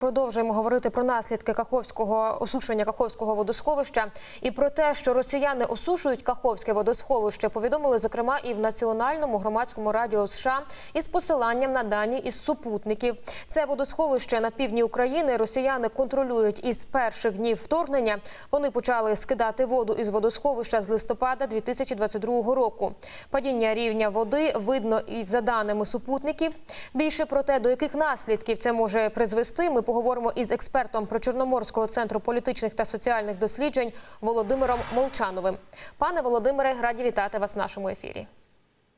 Продовжуємо говорити про наслідки Каховського осушення Каховського водосховища і про те, що росіяни осушують Каховське водосховище. Повідомили зокрема і в національному громадському радіо США із посиланням на дані із супутників. Це водосховище на півдні України. Росіяни контролюють із перших днів вторгнення. Вони почали скидати воду із водосховища з листопада 2022 року. Падіння рівня води видно і за даними супутників. Більше про те, до яких наслідків це може призвести. Ми поговоримо із експертом Причорноморського центру політичних та соціальних досліджень Володимиром Молчановим. Пане Володимире, раді вітати вас в нашому ефірі.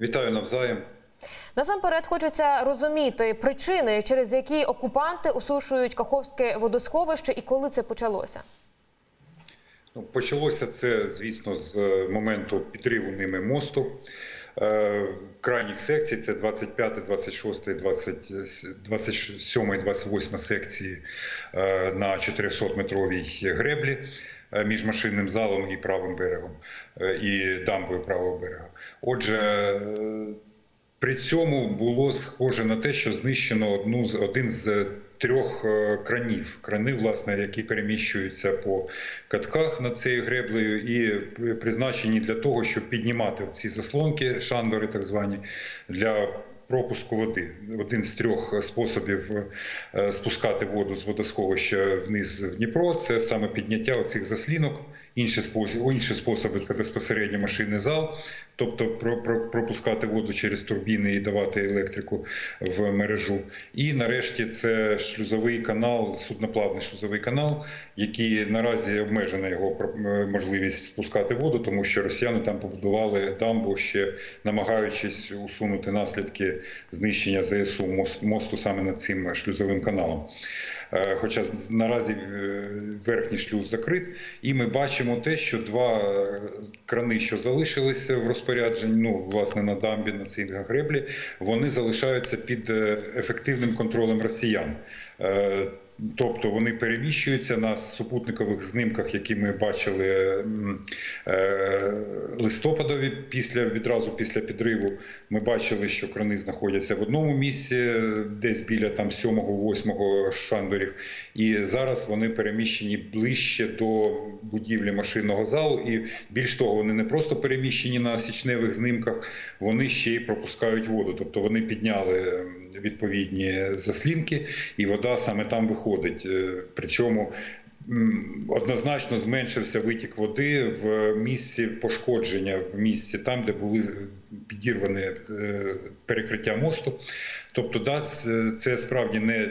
Вітаю навзаєм. Насамперед хочеться розуміти причини, через які окупанти осушують Каховське водосховище, і коли це почалося. Ну, почалося це, звісно, з е, моменту підриву ними мосту. Е, Крайніх секцій це 25, 26, 20, 27 і 28 секції е, на 400-метровій греблі е, між машинним залом і правим берегом і дамбою правого берега. Отже, при цьому було схоже на те, що знищено одну з один з трьох е, кранів. Крани, власне, які переміщуються по катках над цією греблею, і призначені для того, щоб піднімати ці заслонки, шандори, так звані, для пропуску води. Один з трьох способів е, спускати воду з водосховища вниз в Дніпро це саме підняття оцих заслінок. Інші способи, інші способи це безпосередньо машинний зал, тобто про, про, пропускати воду через турбіни і давати електрику в мережу. І нарешті це шлюзовий канал, судноплавний шлюзовий канал, який наразі обмежена його можливість спускати воду, тому що росіяни там побудували дамбу, ще намагаючись усунути наслідки знищення ЗСУ мост- мосту саме над цим шлюзовим каналом. Е, Хоча наразі е, верхній шлюз закрит, і ми бачимо те, що два е, крани, що залишилися в розпорядженні, ну власне на дамбі на цій греблі, вони залишаються під ефективним контролем росіян. Тобто вони переміщуються на супутникових знімках, які ми бачили е, листопадові після відразу після підриву. Ми бачили, що крани знаходяться в одному місці, десь біля там 7-8 шандорів, і зараз вони переміщені ближче до будівлі машинного залу. І більш того, вони не просто переміщені на січневих знімках, вони ще й пропускають воду. Тобто вони підняли відповідні заслінки, і вода саме там виходить. Е, Причому однозначно зменшився витік води в місці пошкодження, в місці там, де були підірвані е, перекриття мосту. Тобто, да, це- справді не е,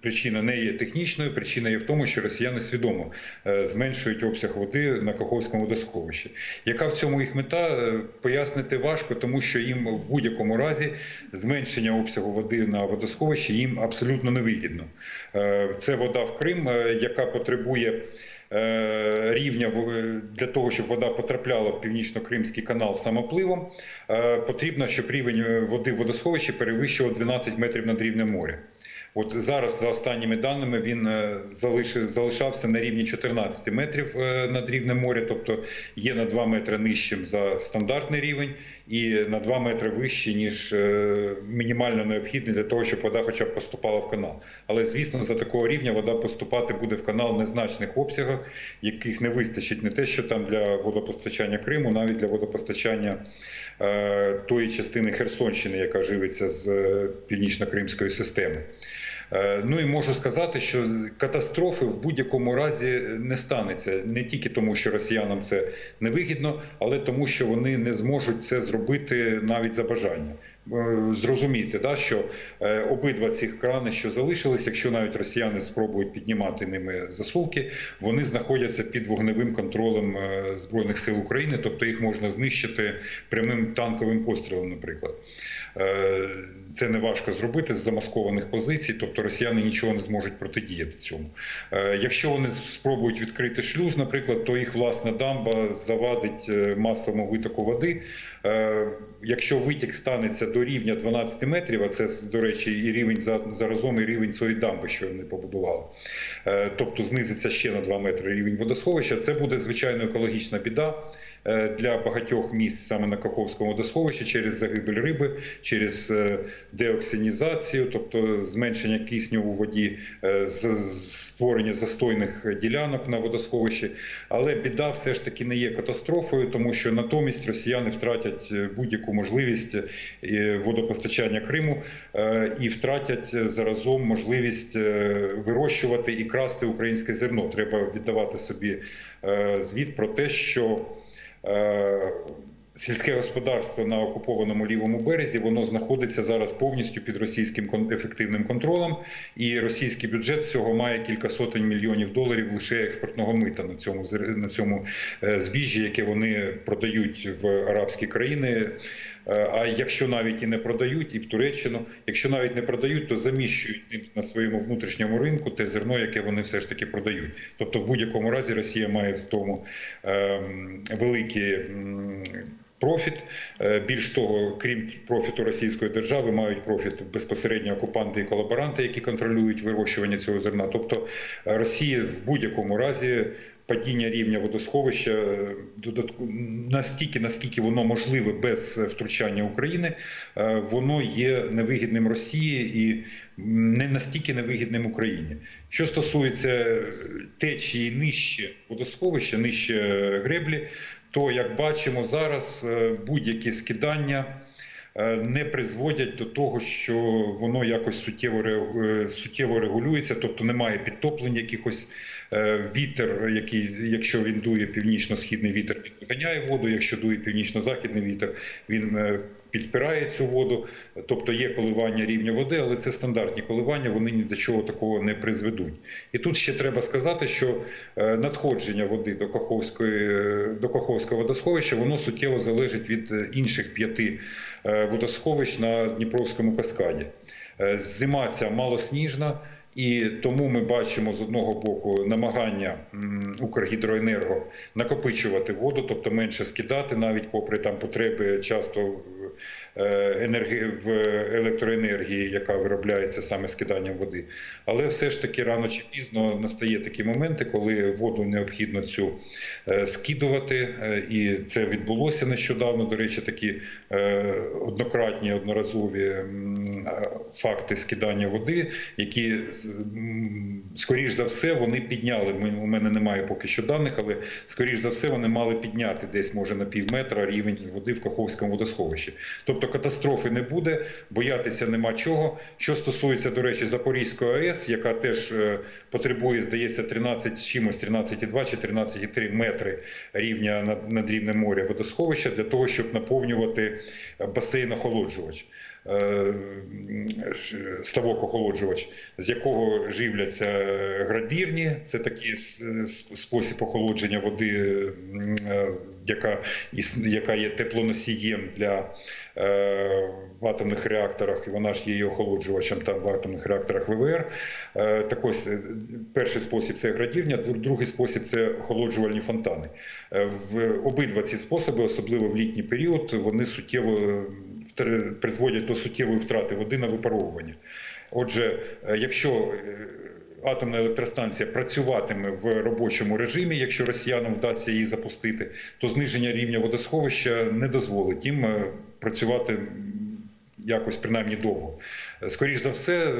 причина не є технічною. Причина є в тому, що росіяни свідомо е, зменшують обсяг води на Каховському водосховищі. Яка в цьому їх мета пояснити важко, тому що їм в будь-якому разі зменшення обсягу води на водосховищі їм абсолютно невигідно. Це вода в Крим, яка потребує. Е, Рівня для того, щоб вода потрапляла в північно-кримський канал самопливом, е, потрібно, щоб рівень води в водосховищі перевищував 12 метрів над рівнем моря. От зараз, за останніми даними, він е, залишався на рівні 14 метрів е, над рівнем моря, тобто є на 2 метри нижчим за стандартний рівень і на 2 метри вищий, ніж е, мінімально необхідний для того, щоб вода хоча б поступала в канал. Але звісно, за такого рівня вода поступати буде в канал в незначних обсягах, яких не вистачить не те, що там для водопостачання Криму, навіть для водопостачання тої частини Херсонщини, яка живиться з північно-кримської системи. Е, Ну і можу сказати, що катастрофи в будь-якому разі не станеться не тільки тому, що росіянам це невигідно, але тому, що вони не зможуть це зробити навіть за бажанням. Е, Зрозуміти, да, що е, обидва цих крани, що залишились, якщо навіть росіяни спробують піднімати ними засувки, вони знаходяться під вогневим контролем збройних сил України, тобто їх можна знищити прямим танковим пострілом, наприклад. Е, Це не важко зробити з замаскованих позицій, тобто росіяни нічого не зможуть протидіяти цьому. Е, Якщо вони спробують відкрити шлюз, наприклад, то їх власна дамба завадить е, масовому витоку води. Якщо витік станеться до рівня 12 метрів, а це до речі, і рівень за- заразом, і рівень цієї дамби, що вони побудували, тобто знизиться ще на 2 метри рівень водосховища, це буде звичайно екологічна біда. Е, для багатьох місць саме на Каховському водосховищі через загибель риби, через е, деоксинізацію, тобто зменшення кисню у воді, е, створення застойних ділянок на водосховищі. Але біда все ж таки не є катастрофою, тому що натомість росіяни втратять будь-яку можливість водопостачання Криму і втратять заразом можливість вирощувати і красти українське зерно. Треба віддавати собі звіт про те, що сільське господарство на окупованому лівому березі воно знаходиться зараз повністю під російським ефективним контролем, і російський бюджет цього має кілька сотень мільйонів доларів лише експортного мита на цьому на цьому е, збіжжі, яке вони продають в арабські країни. Е, А якщо навіть і не продають, і в Туреччину, якщо навіть не продають, то заміщують на своєму внутрішньому ринку те зерно, яке вони все ж таки продають. Тобто, в будь-якому разі Росія має в тому ем, великі. Профіт Е, більш того, крім профіту російської держави, мають профіт безпосередньо окупанти і колаборанти, які контролюють вирощування цього зерна. Тобто Росія в будь-якому разі падіння рівня водосховища е, додатку настільки, наскільки воно можливе без втручання України, е, воно є невигідним Росії і не настільки невигідним Україні. Що стосується е, течії нижче водосховища, нижче е, греблі, то як бачимо зараз, е, будь-які скидання. е, Не призводять до того, що воно якось суттєво е, суттєво регулюється, тобто немає підтоплень якихось Е, вітер, який, якщо він дує північно-східний вітер, він виганяє воду. Якщо дує північно-західний вітер, він е, підпирає цю воду. Тобто є коливання рівня води, але це стандартні коливання, вони ні до чого такого не призведуть. І тут ще треба сказати, що е, надходження води до Каховської е, до Каховського водосховища воно суттєво залежить від е, інших п'яти е, водосховищ на Дніпровському каскаді. Е, Зима ця малосніжна. І тому ми бачимо з одного боку намагання Укргідроенерго накопичувати воду, тобто менше скидати, навіть попри там потреби часто в електроенергії, яка виробляється саме скиданням води. Але все ж таки рано чи пізно настає такі моменти, коли воду необхідно цю е, скидувати, е, і це відбулося нещодавно. До речі, такі е, однократні одноразові е, факти скидання води, які скоріш за все вони підняли. У мене немає поки що даних, але скоріш за все вони мали підняти десь може на пів метра рівень води в Каховському водосховищі. Тобто катастрофи не буде, боятися нема чого. Що стосується, до речі, Запорізької АЕС, яка теж е, потребує, здається, 13 з чимось, 13,2 чи 13,3 метри рівня над, над рівнем моря водосховища для того, щоб наповнювати басейн охолоджувач. е, Ставок охолоджувач, з якого живляться е, градірні, це такий спосіб охолодження води, е, яка, яка є теплоносієм для е, в атомних реакторах, і вона ж є і охолоджувачем там в атомних реакторах ВВР. Е, так ось, е, перший спосіб це градірня, дру- другий спосіб це охолоджувальні фонтани. Е, В обидва ці способи, особливо в літній період, вони суттєво е, призводять до суттєвої втрати води на випаровування. Отже, е, якщо атомна електростанція працюватиме в робочому режимі, якщо росіянам вдасться її запустити, то зниження рівня водосховища не дозволить їм е, працювати якось принаймні довго. Скоріше за все,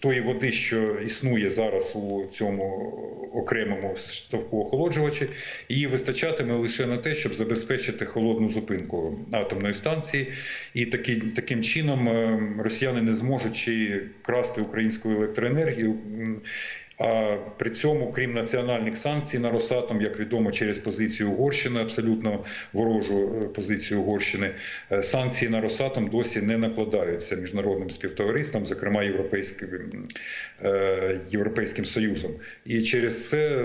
тої води, що існує зараз у цьому окремому охолоджувачі, її вистачатиме лише на те, щоб забезпечити холодну зупинку атомної станції, і таки, таким чином е, росіяни не зможуть ще красти українську електроенергію. А при цьому, крім національних санкцій на Росатом, як відомо, через позицію Угорщини, абсолютно ворожу е, позицію Угорщини, е, санкції на Росатом досі не накладаються міжнародним співтовариством, зокрема європейським, е, європейським союзом. І через це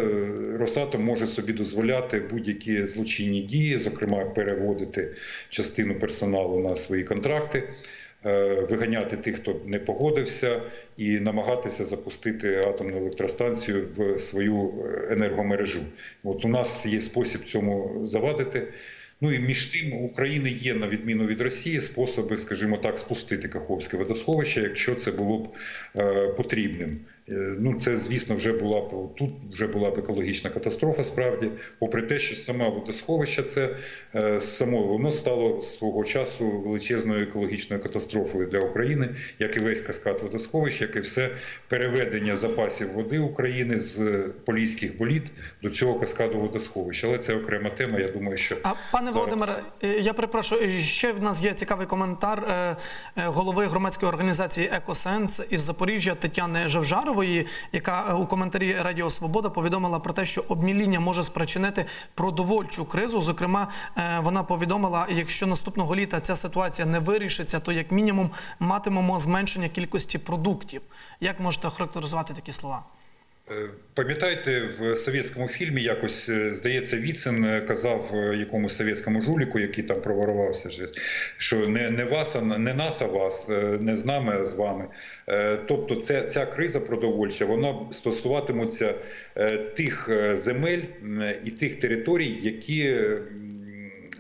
Росатом може собі дозволяти будь-які злочинні дії, зокрема переводити частину персоналу на свої контракти. Е, Виганяти тих, хто не погодився, і намагатися запустити атомну електростанцію в свою е, енергомережу. От у нас є спосіб цьому завадити. Ну і між тим у України є, на відміну від Росії, способи, скажімо так, спустити Каховське водосховище, якщо це було б е, потрібним. Е, Ну, це, звісно, вже була б тут вже була б екологічна катастрофа. Справді, попри те, що саме водосховище це е, само воно стало свого часу величезною екологічною катастрофою для України, як і весь каскад водосховищ, як і все переведення запасів води України з поліських боліт до цього каскаду водосховища. Але це окрема тема. Я думаю, що А пане зараз- Володимире, е, я перепрошую. Ще в нас є цікавий коментар голови громадської організації Екосенс із Запоріжжя Тетяни Жевжарової, яка е, у коментарі Радіо Свобода повідомила про те, що обміління може спричинити продовольчу кризу. Зокрема, е, вона повідомила, якщо наступного літа ця ситуація не вирішиться, то як мінімум матимемо зменшення кількості продуктів. Як можете характеризувати такі слова? Е, Пам'ятаєте, в совєтському фільмі якось е, здається, Віцин е, казав якомусь совєтському жуліку, який там проворувався, що не, не вас, а не нас, а вас, не з нами, а з вами. Тобто, це ця криза продовольча, вона стосуватиметься тих земель і тих територій, які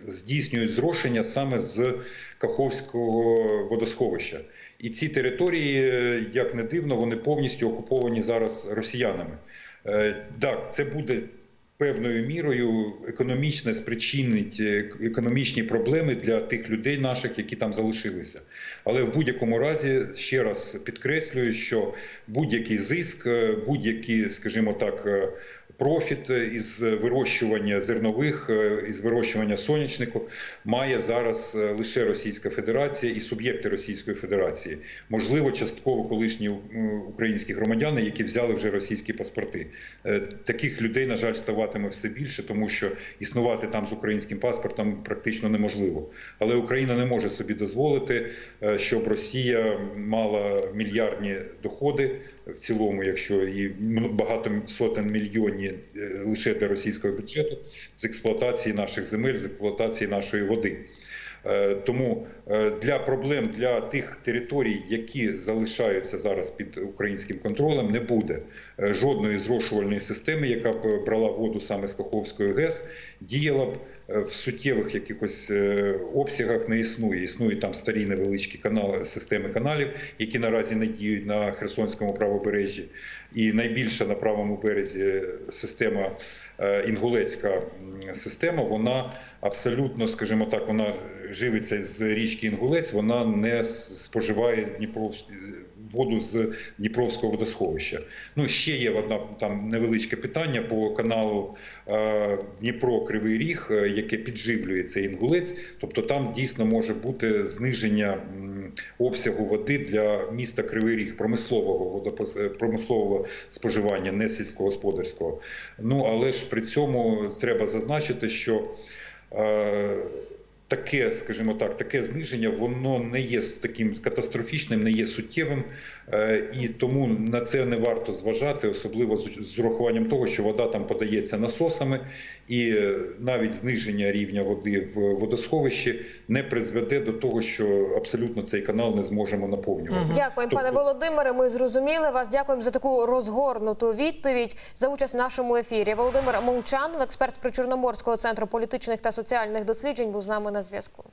здійснюють зрошення саме з Каховського водосховища. І ці території, е, як не дивно, вони повністю окуповані зараз росіянами. Е, Так, це буде певною мірою економічно спричинить е, економічні проблеми для тих людей наших, які там залишилися. Але в будь-якому разі ще раз підкреслюю, що будь-який зиск, будь-який, скажімо так, профіт із вирощування зернових, е, із вирощування сонячнику має зараз е, лише Російська Федерація і суб'єкти Російської Федерації. Можливо, частково колишні українські громадяни, які взяли вже російські паспорти. Е, Таких людей, на жаль, ставатиме все більше, тому що існувати там з українським паспортом практично неможливо. Але Україна не може собі дозволити, е, щоб Росія мала мільярдні доходи в цілому, якщо і багато сотень мільйонів е, лише для російського бюджету з експлуатації наших земель, з експлуатації нашої води. Е, Тому е, для проблем для тих територій, які залишаються зараз під українським контролем, не буде жодної зрошувальної системи, яка б брала воду саме з Каховської ГЕС, діяла б в суттєвих якихось е, обсягах не існує. Існують там старі невеличкі канали, системи каналів, які наразі не діють на Херсонському правобережжі. І найбільша на правому березі система е, інгулецька система, вона абсолютно, скажімо так, вона живиться з річки Інгулець, вона не споживає Дніпро воду з Дніпровського водосховища. Ну ще є одна там невеличке питання по каналу е, Дніпро Кривий Ріг, е, яке підживлює цей інгулець. Тобто там дійсно може бути зниження обсягу води для міста Кривий Ріг, промислового водопос... е, промислового споживання, не сільськогосподарського. Ну але ж при цьому треба зазначити, що таке, скажімо так, таке зниження, воно не є таким катастрофічним, не є суттєвим, і тому на це не варто зважати, особливо з урахуванням того, що вода там подається насосами, і е, навіть зниження рівня води в водосховищі не призведе до того, що абсолютно цей канал не зможемо наповнювати. Дякуємо, пане Тобто- Володимире. Ми зрозуміли вас. Дякуємо за таку розгорнуту відповідь за участь в нашому ефірі. Володимир Молчан, експерт Причорноморського центру політичних та соціальних досліджень, був з нами на зв'язку.